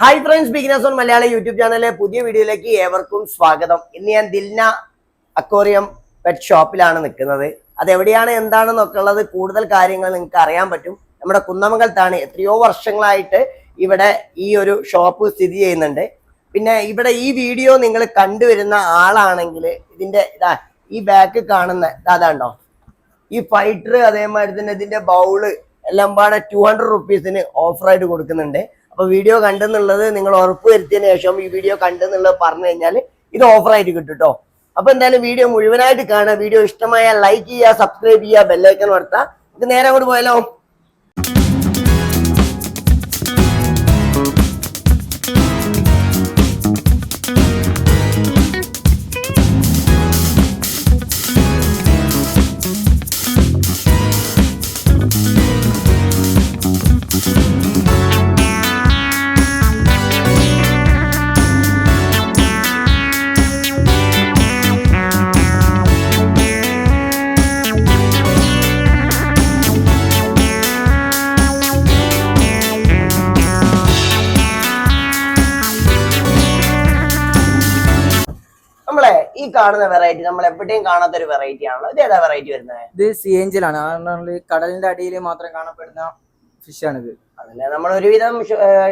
Hi friends beginners on Malayalam YouTube ചാനലിലെ പുതിയ വീഡിയോയിലേക്ക് ഏവർക്കും സ്വാഗതം. ഇന്ന് ഞാൻ ദിൽന അക്വോറിയം പെറ്റ് ഷോപ്പിലാണ് നിൽക്കുന്നത്. അത് എവിടെയാണ് എന്താണെന്നൊക്കെ ഉള്ളത് കൂടുതൽ കാര്യങ്ങൾ നിങ്ങൾക്ക് അറിയാൻ പറ്റും. നമ്മുടെ കുന്നമംഗലത്താണ് എത്രയോ വർഷങ്ങളായിട്ട് ഇവിടെ ഈ ഒരു ഷോപ്പ് സ്ഥിതി ചെയ്യുന്നുണ്ട്. പിന്നെ ഇവിടെ ഈ വീഡിയോ നിങ്ങൾ കണ്ടുവരുന്ന ആളാണെങ്കിൽ ഇതിന്റെ ഇതാ ഈ ബാക്ക് കാണുന്ന ഇതാണ്ടോ ഈ ഫൈറ്റർ അതേമാതിരി തന്നെ ഇതിന്റെ ബൗൾ എല്ലാം പാടെ ടു ഹൺഡ്രഡ് റുപ്പീസിന് ഓഫറായിട്ട് കൊടുക്കുന്നുണ്ട്. അപ്പൊ വീഡിയോ കണ്ടെന്നുള്ളത് നിങ്ങൾ ഉറപ്പ് വരുത്തിയതിനു ശേഷം ഈ വീഡിയോ കണ്ടെന്നുള്ളത് പറഞ്ഞു കഴിഞ്ഞാൽ ഇത് ഓഫറായിട്ട് കിട്ടും കേട്ടോ. അപ്പൊ എന്തായാലും വീഡിയോ മുഴുവനായിട്ട് കാണുക. വീഡിയോ ഇഷ്ടമായ ലൈക്ക് ചെയ്യുക സബ്സ്ക്രൈബ് ചെയ്യുക ബെല്ലൈക്കൺ വർത്താം ഇത് നേരെ അങ്ങോട്ട് പോയാലോ? ഈ കാണുന്ന വെറൈറ്റി നമ്മൾ എവിടെയും കാണാത്ത ഒരു വെറൈറ്റി ആണല്ലോ. ഇത് ഏതാ വെറൈറ്റി വരുന്നത് ഇത് സിയഞ്ചലാണ് ആണ്. കടലിന്റെ അടിയിൽ മാത്രം കാണപ്പെടുന്ന ഫിഷ് ആണിത്. അതല്ലേ? നമ്മൾ ഒരുവിധം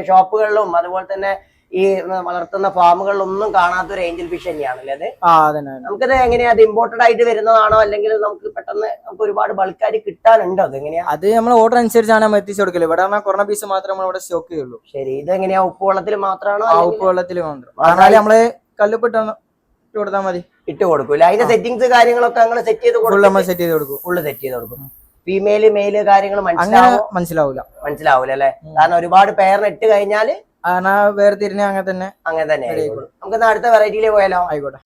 ഷോപ്പുകളിലും അതുപോലെ തന്നെ ഈ വളർത്തുന്ന ഫാമുകളിലൊന്നും കാണാത്ത ഒരു ഏഞ്ചൽ ഫിഷ് തന്നെയാണല്ലേ അത്? ആ അതെ അതന്നെ. നമുക്കത് എങ്ങനെയാ? അത് ഇമ്പോർട്ടഡ് ആയിട്ട് വരുന്നതാണോ? അല്ലെങ്കിൽ നമുക്ക് പെട്ടെന്ന് നമുക്ക് ഒരുപാട് ബൾക്കായിട്ട് കിട്ടാനുണ്ടോ? അത് എങ്ങനെയാ? അത് നമ്മൾ ഓർഡർ അനുസരിച്ചാണ് നമ്മൾ എത്തിച്ചു കൊടുക്കൽ. ഇവിടെ കുറഞ്ഞ പീസ് മാത്രമേ നമ്മൾ ഇവിടെ സ്റ്റോക്ക് ചെയ്യുള്ളൂ. ശരി. ഇത് എങ്ങനെയാ ഉപ്പുവെള്ളത്തിൽ മാത്രമാണോ ആ ഉപ്പ് വെള്ളത്തിൽ മാത്രം. നമ്മൾ കല്ലുപ്പിട്ട് ഇട്ട് കൊടുത്താൽ മതി. ഇട്ട് കൊടുക്കൂല അതിന്റെ സെറ്റിംഗ്സ് കാര്യങ്ങളൊക്കെ അങ്ങനെ സെറ്റ് ചെയ്ത് കൊടുക്കും സെറ്റ് ചെയ്ത് കൊടുക്കും. ഫുള്ള് സെറ്റ് ചെയ്ത് കൊടുക്കും. ഫീമെയിൽ മെയിൽ കാര്യങ്ങൾ മനസ്സിലാവും? മനസ്സിലാവൂല. മനസ്സിലാവൂല അല്ലെ? കാരണം ഒരുപാട് പേരിന് ഇട്ട് കഴിഞ്ഞാൽ കാരണം വേറെ തിരിഞ്ഞ അങ്ങനെ തന്നെ അങ്ങനെ തന്നെ നമുക്ക് അടുത്ത വെറൈറ്റിയിലേ പോയാലോ? ആയിക്കോട്ടെ.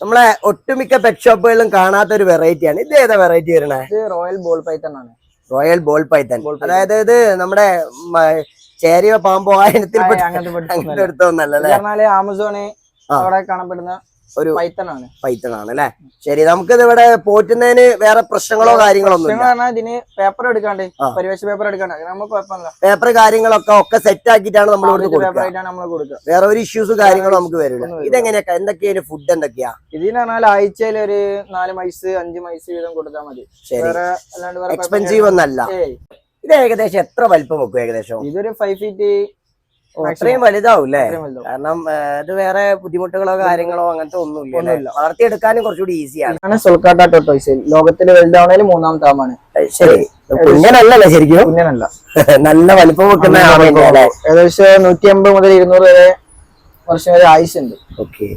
നമ്മളെ ഒട്ടുമിക്ക പെറ്റ് ഷോപ്പുകളിലും കാണാത്ത ഒരു വെറൈറ്റിയാണ് ഇത് ഏതാ വെറൈറ്റി വരണേ ഇത് റോയൽ ബോൾ പൈത്തൺ ആണ്. റോയൽ ബോൾ പൈത്തൺ അതായത് ഇത് നമ്മുടെ ചേരിയോ പാമ്പോ ആയിരത്തിൽ ആ, അങ്ങനത്തെ എടുത്തൊന്നല്ല ആമസോണ് അവിടെ കാണപ്പെടുന്ന ഒരു പൈത്തണാണ്. പൈത്തണാണ് അല്ലെ ശരി നമുക്ക് ഇവിടെ പോറ്റുന്നതിന് വേറെ പ്രശ്നങ്ങളോ കാര്യങ്ങളോ ഒന്നും ഇതിന് പേപ്പർ എടുക്കാണ്ട് പരിവേഷ പേപ്പർ എടുക്കാണ്ട് നമുക്ക് കുഴപ്പമില്ല പേപ്പർ കാര്യങ്ങളൊക്കെ ഒക്കെ സെറ്റ് ആക്കിയിട്ടാണ് നമ്മൾ നമ്മൾ കൊടുക്കുക. വേറെ ഒരു ഇഷ്യൂസ് കാര്യങ്ങളും നമുക്ക് വരില്ല. ഇതെങ്ങനെയൊക്കെ? എന്തൊക്കെയാണ് ഫുഡ് എന്തൊക്കെയാ? ഇതിന് പറഞ്ഞാൽ ആഴ്ചയിൽ ഒരു നാല് മൈസ് അഞ്ച് മൈസ് വീതം കൊടുത്താൽ മതി. എക്സ്പെൻസീവ് ഒന്നല്ല. ഇത് ഏകദേശം എത്ര വലിപ്പം വെക്കും ഏകദേശം? ഇതൊരു ഫൈവ് ഫീറ്റ് അത്രയും വലുതാവും. അല്ലേ കാരണം ഇത് വേറെ ബുദ്ധിമുട്ടുകളോ കാര്യങ്ങളോ അങ്ങനത്തെ ഒന്നും ഇല്ല ഒന്നുമില്ല. വളർത്തിയെടുക്കാനും കുറച്ചുകൂടി ഈസിയാണ്. സൊൽക്കാട്ട ടോട്ടോയ്സ് ലോകത്തിൽ വലുതാവണേൽ മൂന്നാം താമാണ്. ശരി. കുഞ്ഞനല്ലല്ലേ ശരിക്കും. കുഞ്ഞനല്ല. നല്ല വലിപ്പം വെക്കുന്ന അല്ലേ ഏകദേശം നൂറ്റി അമ്പത് മുതൽ ഇരുന്നൂറ് വരെ വർഷം വരെ ആയുസുണ്ട് ഓക്കെ.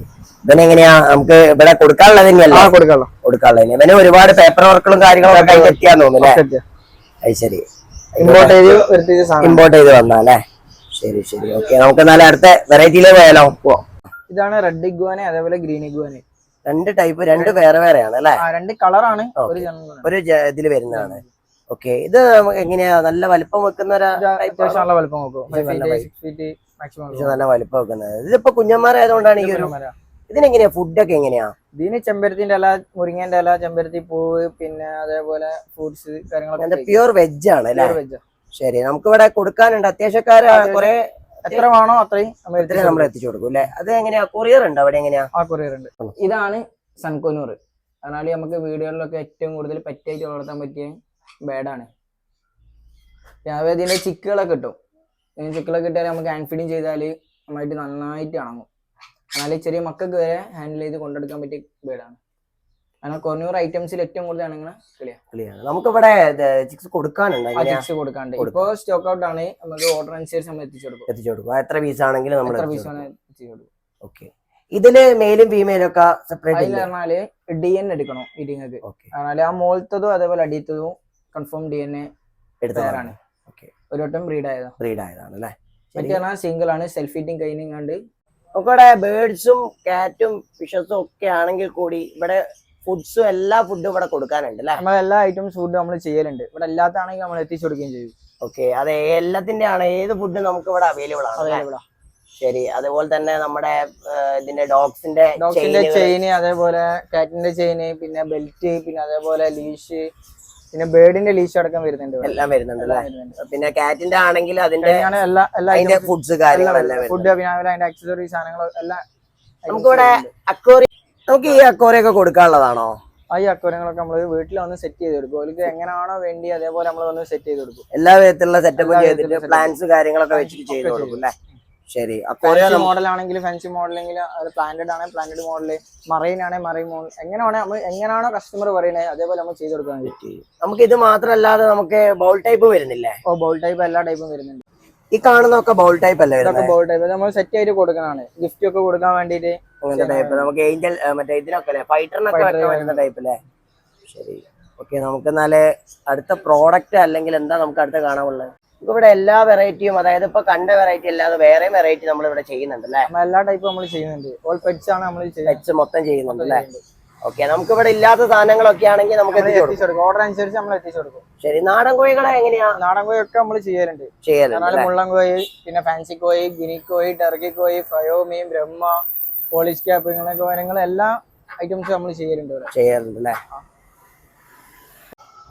ഇവനെങ്ങനെയാ? നമുക്ക് ഇവിടെ കൊടുക്കാനുള്ളത് തന്നെയല്ല? കൊടുക്കാനുള്ള കൊടുക്കാനുള്ളത് ഇവന് ഒരുപാട് പേപ്പർ വർക്കുകളും കാര്യങ്ങളും ഒക്കെ എത്തിയാന്ന് തോന്നുന്നു അല്ലേ? അത് ശരി. ഇമ്പോർട്ട് ചെയ്ത് ഇമ്പോർട്ട് ചെയ്ത് വന്നാലേ ശരി ശരി. ഓക്കെ നമുക്ക് എന്നാലും അടുത്ത വെറൈറ്റിയിലേക്ക് പോയാലോ? ഇതാണ് റെഡ് ഇഗ്വാനെ അതേപോലെ ഗ്രീൻ ഇഗ്വാനെ രണ്ട് ടൈപ്പ് രണ്ട് വേറെ വേറെയാണ് അല്ലേ? രണ്ട് കളറാണ്. ഒരു ഇതിൽ വരുന്നതാണ്. ഓക്കെ ഇത് എങ്ങനെയാ? നല്ല വലിപ്പം വെക്കുന്ന ഒരു? നല്ല വലിപ്പം നല്ല വലിപ്പം. വെക്കുന്നത്. ഇതിപ്പോ കുഞ്ഞന്മാരായതുകൊണ്ടാണ് ഈ ഒരു ഇതിനെങ്ങനെയാ? ഫുഡൊക്കെ എങ്ങനെയാ? ഇതിന് ചെമ്പരത്തിന്റെ ഇല മുരിങ്ങന്റെ ഇല ചെമ്പരത്തി പൂവ് പിന്നെ അതേപോലെ ഫ്രൂട്ട്സ് കാര്യങ്ങളൊക്കെ പ്യുവർ പ്യൂർ വെജ് ആണ് അല്ലേ? വെജ്. ശരി നമുക്ക് ഇവിടെ കൊടുക്കാനുണ്ട്. അത്യാവശ്യക്കാര് കുറെ എത്ര വേണോ അത്രയും നമ്മൾ എത്തിച്ചു കൊടുക്കും അല്ലെ? അത് എങ്ങനെയാ? കൊറിയർ ഉണ്ട് അവിടെ എങ്ങനെയാ? ആ കൊറിയർ ഉണ്ട്. ഇതാണ് സൺകൊനൂർ അതിനാൽ നമുക്ക് വീടുകളിലൊക്കെ ഏറ്റവും കൂടുതൽ പെറ്റായിട്ട് വളർത്താൻ പറ്റിയ ബേഡാണ്. രാവിലെ ഇതിന്റെ ചിക്കുകളൊക്കെ കിട്ടും. ചിക്കുകളൊക്കെ കിട്ടിയാൽ നമുക്ക് ഹാൻഡ് ഫീഡിങ് ചെയ്താൽ നന്നായിട്ട് നന്നായിട്ട് ഇണങ്ങും. എന്നാൽ ചെറിയ മക്കൾക്ക് വരെ ഹാൻഡിൽ ചെയ്ത് കൊണ്ടെടുക്കാൻ പറ്റിയ ബേഡാണ്. കാരണം കൊറഞ്ഞൂറ് ഐറ്റംസിൽ ഏറ്റവും കൂടുതൽ ആണ് നമുക്കിവിടെ ചിക്സ് കൊടുക്കാനുണ്ട്. ചിക്സ് കൊടുക്കാണ്ട് കൊടുക്കാം. സ്റ്റോക്ക് ഔട്ട് ആണ്. നമുക്ക് ഓർഡർ അനുസരിച്ച് നമ്മൾ എത്തിച്ചു കൊടുക്കും. എത്തിച്ചു കൊടുക്കും. എത്ര പീസ് ആണെങ്കിലും നമ്മൾ എത്ര പീസ് എത്തിച്ചു കൊടുക്കും. ഓക്കെ. ഇതിൽ മെയിലും ഫീമെയിലും ഒക്കെ സെപ്പറേറ്റ് പറഞ്ഞാൽ ഡി എൻ എടുക്കണം ഇരിങ്ങക്ക് പറഞ്ഞാൽ ആ മോൾത്തതും അതേപോലെ അടിയത്തതും കൺഫേം ഡി എൻ എ എടുത്തതാണ് ഒരു വട്ടം ബ്രീഡ് ആയതാണ് ബ്രീഡ് ആയതാണ് അല്ലേ? മറ്റേ സിംഗിൾ ആണ്. സെൽഫ് ഈറ്റിംഗ് കഴിഞ്ഞാണ്ട് നമുക്കിവിടെ ബേർഡ്സും കാറ്റും ഫിഷസും ഒക്കെ ആണെങ്കിൽ കൂടി ഇവിടെ ഫുഡ്സും എല്ലാ ഫുഡും ഇവിടെ കൊടുക്കാനുണ്ട് അല്ലേ? നമ്മൾ എല്ലാ ഐറ്റംസ് ഫുഡ് നമ്മൾ ചെയ്യലുണ്ട്. ഇവിടെ എല്ലാത്താണെങ്കിൽ നമ്മൾ എത്തിച്ചു കൊടുക്കുകയും ചെയ്യും. ഓക്കെ അതെ എല്ലാത്തിന്റെ ആണ് ഏത് ഫുഡ് നമുക്ക് ഇവിടെ അവൈലബിൾ ആണ് ശരി. അതുപോലെ തന്നെ നമ്മുടെ ഇതിന്റെ ഡോഗ്സിന്റെ ഡോഗ്സിന്റെ ചെയിന് അതേപോലെ കാറ്റിന്റെ ചെയിന് പിന്നെ ബെൽറ്റ് പിന്നെ അതേപോലെ ലീഷ് പിന്നെ ബേർഡിന്റെ ലീഷ് അടക്കം വരുന്നുണ്ട് എല്ലാം വരുന്നുണ്ട് പിന്നെ കാറ്റിന്റെ ആണെങ്കിൽ അതിന്റെ ഫുഡ്സ് കാര്യങ്ങളെല്ലാം ഫുഡ് പിന്നെ അതിന്റെ അക്സസറി സാധനങ്ങൾ എല്ലാം നമുക്കിവിടെ അക്കോറി നമുക്ക് ഈ അക്കോരയൊക്കെ കൊടുക്കാനുള്ളതാണോ? ആ ഈ അക്വരങ്ങളൊക്കെ നമ്മൾ വീട്ടിൽ വന്ന് സെറ്റ് ചെയ്ത് കൊടുക്കും. അവർക്ക് എങ്ങനെയാണോ വേണ്ടി അതേപോലെ നമ്മൾ വന്ന് സെറ്റ് ചെയ്ത് കൊടുക്കും. എല്ലാ വിധത്തിലുള്ള സെറ്റപ്പ് ചെയ്തിട്ട് പ്ലാൻസ് കാര്യങ്ങളൊക്കെ വെച്ചിട്ട് ചെയ്ത് കൊടുക്കും അല്ലേ? ശരി. ഫാൻസി മോഡൽ ആണെങ്കിലും ഫാൻസി മോഡലെങ്കിൽ പ്ലാന്റഡ് ആണെങ്കിൽ പ്ലാന്റഡ് മോഡൽ. മറൈൻ ആണെങ്കിൽ മറൈൻ മോഡൽ എങ്ങനെയാണോ നമ്മൾ എങ്ങനെയാണോ കസ്റ്റമർ പറയുന്നത് അതേപോലെ നമ്മൾ ചെയ്ത് കൊടുക്കാൻ പറ്റും നമുക്ക് ഇത് മാത്രമല്ലാതെ നമുക്ക് ബൗൾ ടൈപ്പ് വരുന്നില്ലേ? ഓ ബൗൾ ടൈപ്പ് എല്ലാ ടൈപ്പും വരുന്നുണ്ട്. ഈ കാണുന്നൊക്കെ ബൗൾ ടൈപ്പ് അല്ലേ ഇതൊക്കെ ബൗൾ ബോൾ ടൈപ്പ് നമ്മൾ സെറ്റ് ആയിട്ട് കൊടുക്കാനാണ് ഗിഫ്റ്റ് ഒക്കെ കൊടുക്കാൻ വേണ്ടിയിട്ട് അങ്ങനത്തെ ടൈപ്പ് നമുക്ക് ഏഞ്ചൽ മറ്റേ ഇതിനൊക്കെ അല്ലേ ഫൈറ്ററിനൊക്കെ വെക്കാൻ വരുന്ന ടൈപ്പ് അല്ലേ? ശരി. ഓക്കെ നമുക്ക് എന്നാൽ അടുത്ത പ്രോഡക്റ്റ് അല്ലെങ്കിൽ എന്താ നമുക്ക് അടുത്ത കാണാനുള്ളത് നമുക്ക് ഇവിടെ എല്ലാ വെറൈറ്റിയും അതായത് ഇപ്പൊ കണ്ട വെറൈറ്റി അല്ലാതെ വേറെ വെറൈറ്റി നമ്മൾ ഇവിടെ ചെയ്യുന്നുണ്ട് അല്ലേ? എല്ലാ ടൈപ്പും നമ്മൾ ചെയ്യുന്നുണ്ട്. ഓൾ പെറ്റ്സ് ആണ് നമ്മൾ പെറ്റ്സ് മൊത്തം ചെയ്യുന്നുണ്ട് അല്ലേ? ഓക്കെ നമുക്ക് ഇവിടെ ഇല്ലാത്ത സാധനങ്ങളൊക്കെ ആണെങ്കിൽ നമുക്ക് എത്തിച്ചു കൊടുക്കും. ഓർഡർ അനുസരിച്ച് നമ്മൾ എത്തിച്ചു കൊടുക്കും. ശരി നാടൻ കോഴികളെ എങ്ങനെയാ? നാടൻ കോഴിയൊക്കെ നമ്മൾ ചെയ്യാറുണ്ട് ചെയ്യാറുണ്ട് മുള്ളൻ കോഴി പിന്നെ ഫാൻസി കോഴി ഗിനി കോഴി ടർക്കി കോഴി ഫയോമി ബ്രഹ്മ പോളിഷ് ക്യാപ് ഇങ്ങനെയൊക്കെ കാര്യങ്ങൾ എല്ലാ ഐറ്റംസും നമ്മൾ ചെയ്യലുണ്ട് ഇവിടെ. ചെയ്യാറുണ്ട് അല്ലേ?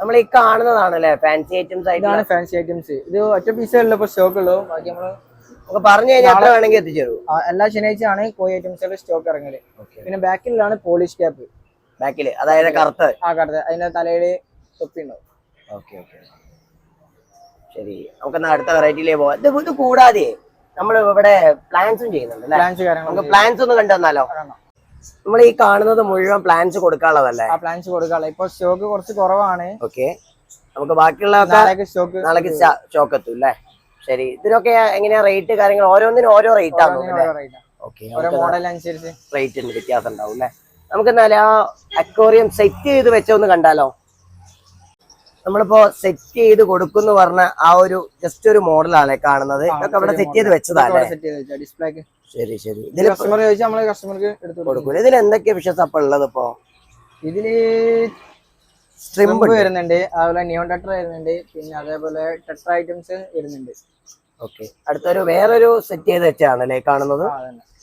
നമ്മൾ ഈ കാണുന്നതാണ് അല്ലേ ഫാൻസി ഐറ്റംസ് ആയിട്ട് ഇതാണ് ഫാൻസി ഐറ്റംസ് ഇത് ഒറ്റ ഇപ്പൊ സ്റ്റോക്ക് ഉള്ളൂ. ബാക്കി നമ്മൾ നമുക്ക് പറഞ്ഞു കഴിഞ്ഞാൽ എത്ര വേണമെങ്കിൽ എത്തിച്ചു തരും എല്ലാ ശനിയാഴ്ചയാണ് കോഴി ഐറ്റംസുകളുടെ സ്റ്റോക്ക് ഇറങ്ങൽ. പിന്നെ ബാക്കിലാണ് പോളിഷ് ക്യാപ്പ് ബാക്കിൽ അതായത് കറുത്ത്. ആ കടത്ത് അതിന്റെ തലയിൽ തൊപ്പി ഉണ്ടാവും. ഓക്കെ ഓക്കെ ശരി. നമുക്ക് അടുത്ത വെറൈറ്റിയിലേ പോവാം. ഇത് ഇത് കൂടാതെ നമ്മൾ ഇവിടെ പ്ലാൻസും ചെയ്യുന്നുണ്ട് അല്ലേ? നമുക്ക് പ്ലാൻസ് ഒന്ന് കണ്ടുവന്നാലോ നമ്മൾ ഈ കാണുന്നത് മുഴുവൻ പ്ലാൻസ് കൊടുക്കാനുള്ളതല്ലേ? ആ പ്ലാൻസ് കൊടുക്കാനുള്ള. ഇപ്പൊ സ്റ്റോക്ക് കുറച്ച് കുറവാണ്. ഓക്കെ നമുക്ക് ബാക്കിയുള്ള നാളേക്ക് സ്റ്റോക്ക് നാളേക്ക് സ്റ്റോക്ക് എത്തും അല്ലേ? ശരി. ഇതിനൊക്കെ എങ്ങനെയാ റേറ്റ് കാര്യങ്ങൾ? ഓരോന്നിനും ഓരോ റേറ്റ് ആണ് ഓക്കെ ഓരോ മോഡൽ അനുസരിച്ച്. റേറ്റിന് വ്യത്യാസം ഉണ്ടാവും അല്ലേ? നമുക്ക് എന്നാലും ആ അക്വോറിയം സെറ്റ് ചെയ്ത് വെച്ചൊന്ന് കണ്ടാലോ? നമ്മളിപ്പോ സെറ്റ് ചെയ്ത് കൊടുക്കുന്നു പറഞ്ഞ ആ ഒരു ജസ്റ്റ് ഒരു മോഡലാണ് കാണുന്നത്. ഇതൊക്കെ അവിടെ സെറ്റ് ചെയ്ത് വെച്ചതാണ് ശരി ശരി. ഇതിൽ കസ്റ്റമർ ചോദിച്ചാൽ നമ്മൾ കസ്റ്റമർക്ക് എടുത്തു കൊടുക്കും. ഇതിൽ എന്തൊക്കെയാ വിഷസ് അപ്പൊ ഉള്ളത് ഇപ്പോ? ഇതിൽ സ്ട്രിംബ് വരുന്നുണ്ട്. അതുപോലെ നിയോൺ ടെട്ര വരുന്നുണ്ട്. പിന്നെ അതേപോലെ ടെട്ര ഐറ്റംസ് വരുന്നുണ്ട്. ഓക്കെ അടുത്തൊരു വേറൊരു സെറ്റ് ചെയ്ത് വെച്ചാണ് അല്ലേ കാണുന്നത്?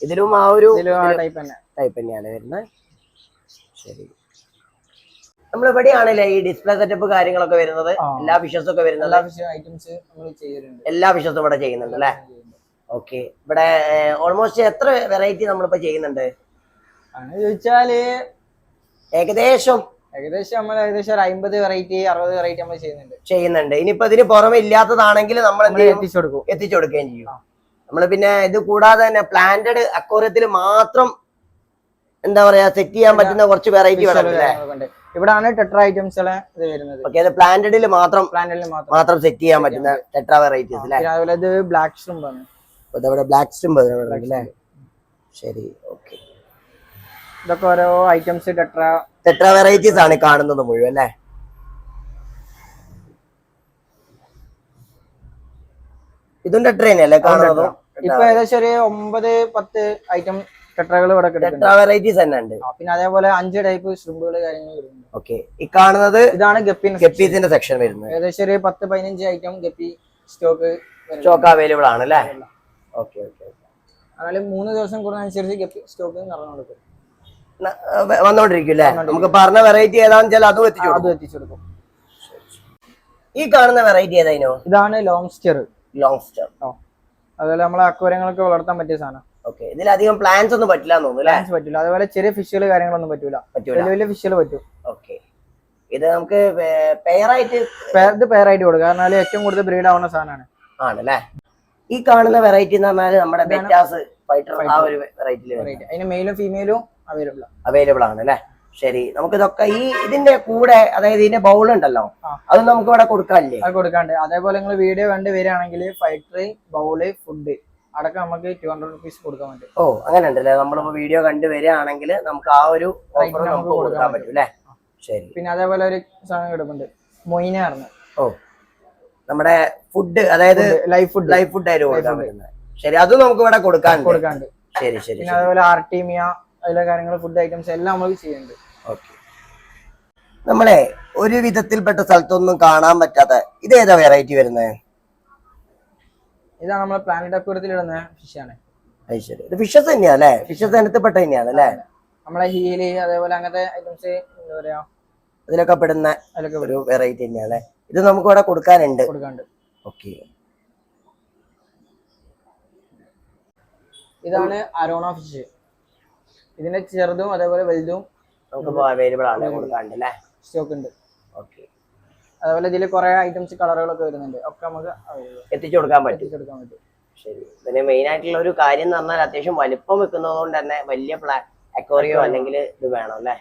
ഇതിലും ആ ഒരു ടൈപ്പ് തന്നെയാണ് വരുന്നത്. ശരി. നമ്മൾ എവിടെയാണല്ലേ ഈ ഡിസ്പ്ലേ സെറ്റപ്പ് കാര്യങ്ങളൊക്കെ വരുന്നത്? എല്ലാ ഫിഷസും ഒക്കെ വരുന്നത്? എല്ലാ ഐറ്റംസ് എല്ലാ ഫിഷസും ഇവിടെ ചെയ്യുന്നുണ്ട് അല്ലേ? ഓക്കെ ഇവിടെ ഓൾമോസ്റ്റ് എത്ര വെറൈറ്റി നമ്മളിപ്പോ ചെയ്യുന്നുണ്ട്? അങ്ങനെ ചോദിച്ചാൽ ഏകദേശം. ഏകദേശം നമ്മൾ ഏകദേശം ഒരു അമ്പത് വെറൈറ്റി അറുപത് വെറൈറ്റി നമ്മൾ ചെയ്യുന്നുണ്ട്. ചെയ്യുന്നുണ്ട്. ഇനിയിപ്പോ ഇതിന് പുറമെ ഇല്ലാത്തതാണെങ്കിൽ നമ്മൾ എത്തിച്ചു കൊടുക്കും എത്തിച്ചു കൊടുക്കുകയും ചെയ്യും. നമ്മൾ പിന്നെ ഇത് കൂടാതെ തന്നെ പ്ലാന്റഡ് അക്വോറിയത്തിൽ മാത്രം എന്താ പറയാ സെറ്റ് ചെയ്യാൻ പറ്റുന്ന കുറച്ച് വെറൈറ്റി വേണം. ഇവിടാണ് ടെട്ര ഐറ്റംസുകളെ ഇത് വരുന്നത്. ഓക്കെ അത് പ്ലാന്റഡിൽ മാത്രം പ്ലാന്റഡിൽ മാത്രം. മാത്രം സെറ്റ് ചെയ്യാൻ പറ്റുന്ന ടെട്ര വെറൈറ്റീസ് അല്ലേ അതുപോലെ ഇത് ബ്ലാക്ക് സ്ട്രിംബ് ആണ്. അപ്പൊ ഇതവിടെ ബ്ലാക്ക് സ്റ്റിംബ് അല്ലേ ശരി ഓക്കെ ഇതൊക്കെ ഓരോ ഐറ്റംസ് ടെട്ര ടെട്ര വെറൈറ്റീസ് ആണ് കാണുന്നത് മുഴുവൻ അല്ലേ ഇതും ടെട്ര തന്നെയല്ലേ കാണുന്നത്? ഇപ്പൊ ഏകദേശം ഒരു ഒമ്പത് പത്ത് ഐറ്റം ടെട്രാ വെറൈറ്റീസ് തന്നെ ഉണ്ട്. പിന്നെ അതേപോലെ അഞ്ച് ടൈപ്പ് ഷ്രിമ്പുകൾ കാര്യങ്ങൾ ഓക്കെ ഈ കാണുന്നത് ഇതാണ് ഗപ്പി ഗപ്പീസിന്റെ സെക്ഷൻ വരുന്നത്. ഏകദേശം ഒരു പത്ത് പതിനഞ്ച് item guppy stock stock available ആണ് അല്ലേ? ഓക്കെ ഓക്കെ അതേപോലെ മൂന്ന് ദിവസം കൂടുന്നതനുസരിച്ച് ഗപ്പി സ്റ്റോക്ക് നിറഞ്ഞു കൊടുക്കും വന്നോണ്ടിരിക്കും അല്ലേ? നമുക്ക് പറഞ്ഞ വെറൈറ്റി ഏതാണെന്ന് വെച്ചാൽ അതും എത്തിച്ചു അതും എത്തിച്ചു കൊടുക്കും. ഈ കാണുന്ന വെറൈറ്റി ഏതായിരുന്നു ഇതാണ് ലോങ്സ്റ്റർ ലോങ് സ്റ്റർ അതുപോലെ നമ്മളെ അക്വരങ്ങളൊക്കെ വളർത്താൻ പറ്റിയ സാധനം. ഇതിലധികം പ്ലാൻസ് ഒന്നും പറ്റില്ല അല്ലേ? പറ്റില്ല അതുപോലെ ചെറിയ ഫിഷുകൾ കാര്യങ്ങളൊന്നും പറ്റൂല. പറ്റൂല. വലിയ വലിയ ഫിഷുകൾ പറ്റും. ഓക്കെ ഇത് നമുക്ക് പെയറായിട്ട് ഇത് പെയറായിട്ട് കൊടുക്കുക കാരണം ഏറ്റവും കൂടുതൽ ബ്രീഡ് ആവുന്ന സാധനമാണ്. ആണല്ലേ? ഈ കാണുന്ന വെറൈറ്റി എന്ന് പറഞ്ഞാൽ നമ്മുടെ ബെറ്റാസ് ഫൈറ്റർ ആ ഒരു വെറൈറ്റിയിൽ വെറൈറ്റി അതിന് മെയിലും ഫീമെയിലും അവൈലബിൾ അവൈലബിൾ ആണ് അല്ലേ? ശരി. നമുക്ക് ഇതൊക്കെ ഈ ഇതിന്റെ കൂടെ അതായത് ഇതിന്റെ ബൗൾ ഉണ്ടല്ലോ അത് നമുക്ക് ഇവിടെ കൊടുക്കാനില്ലേ? അത് കൊടുക്കാണ്ട്. അതേപോലെ നിങ്ങൾ വീഡിയോ കണ്ട് വരികയാണെങ്കിൽ ഫൈറ്ററി ബൗൾ ഫുഡ് അടക്കം നമുക്ക് ടു ഹൺഡ്രഡ് റുപ്പീസ് കൊടുക്കാൻ പറ്റും. ഓ അങ്ങനെ ഉണ്ടല്ലേ നമ്മളിപ്പോ വീഡിയോ കണ്ടു വരികയാണെങ്കിൽ നമുക്ക് ആ ഒരു ഓഫർ നമുക്ക് നമുക്ക് കൊടുക്കാൻ പറ്റും അല്ലേ? ശരി. പിന്നെ അതേപോലെ ഒരു സാധനം കിടപ്പുണ്ട് മൊയിന പറഞ്ഞു. ഓ. നമ്മുടെ ഫുഡ് അതായത് ലൈഫ് ഫുഡ് ലൈഫ് ഫുഡ് ആയിട്ട് കൊടുക്കാൻ. പറ്റുന്നത്. ശരി അത് നമുക്ക് ഇവിടെ കൊടുക്കാൻ കൊടുക്കാണ്ട് ശരി ശരി പിന്നെ അതേപോലെ ആർട്ടിമിയ അതിലെ കാര്യങ്ങൾ ഫുഡ് ഐറ്റംസ് എല്ലാം നമ്മൾ ചെയ്യുന്നുണ്ട്. ഓക്കെ. നമ്മളെ ഒരു വിധത്തിൽപ്പെട്ട സ്ഥലത്തൊന്നും കാണാൻ പറ്റാത്ത ഇതേതാ വെറൈറ്റി വരുന്നത്? ഇതാണ് നമ്മളെ പ്ലാനറ്റ് അക്വരത്തിൽ ഇടുന്ന ഫിഷ് ആണ്. ശരി. ഇത് ഫിഷസ് തന്നെയാണ് അല്ലേ? ഫിഷസ് ഇനത്തിൽപ്പെട്ട തന്നെയാണ് അല്ലേ? നമ്മളെ ഹീൽ അതേപോലെ അങ്ങനത്തെ ഐറ്റംസ് എന്താ പറയാ? ഇതിലൊക്കെ പെടുന്ന അതിലൊക്കെ ഒരു വെറൈറ്റി തന്നെയാണ് ഇത് നമുക്ക് ഇവിടെ കൊടുക്കാനുണ്ട്. കൊടുക്കാണ്ട് ഓക്കെ ഇതാണ് അരോണ ഫിഷ് ഇതിന്റെ ചെറുതും അതേപോലെ വലുതും നമുക്ക് അവൈലബിൾ ആണ് കൊടുക്കാണ്ട് അല്ലേ? സ്റ്റോക്ക് ഉണ്ട്. ഓക്കെ അതേപോലെ ഇതിൽ കുറെ ഐറ്റംസ് കളറുകളൊക്കെ വരുന്നുണ്ട്. ഒക്കെ നമുക്ക്. എത്തിച്ചു കൊടുക്കാൻ പറ്റും. എത്തിച്ചെടുക്കാൻ പറ്റും. ശരി. പിന്നെ മെയിൻ ആയിട്ടുള്ള ഒരു കാര്യം എന്ന് പറഞ്ഞാൽ അത്യാവശ്യം വലിപ്പം വെക്കുന്നതുകൊണ്ട് തന്നെ വലിയ പ്ലാ അക്വറിയോ അല്ലെങ്കിൽ ഇത് വേണം അല്ലേ.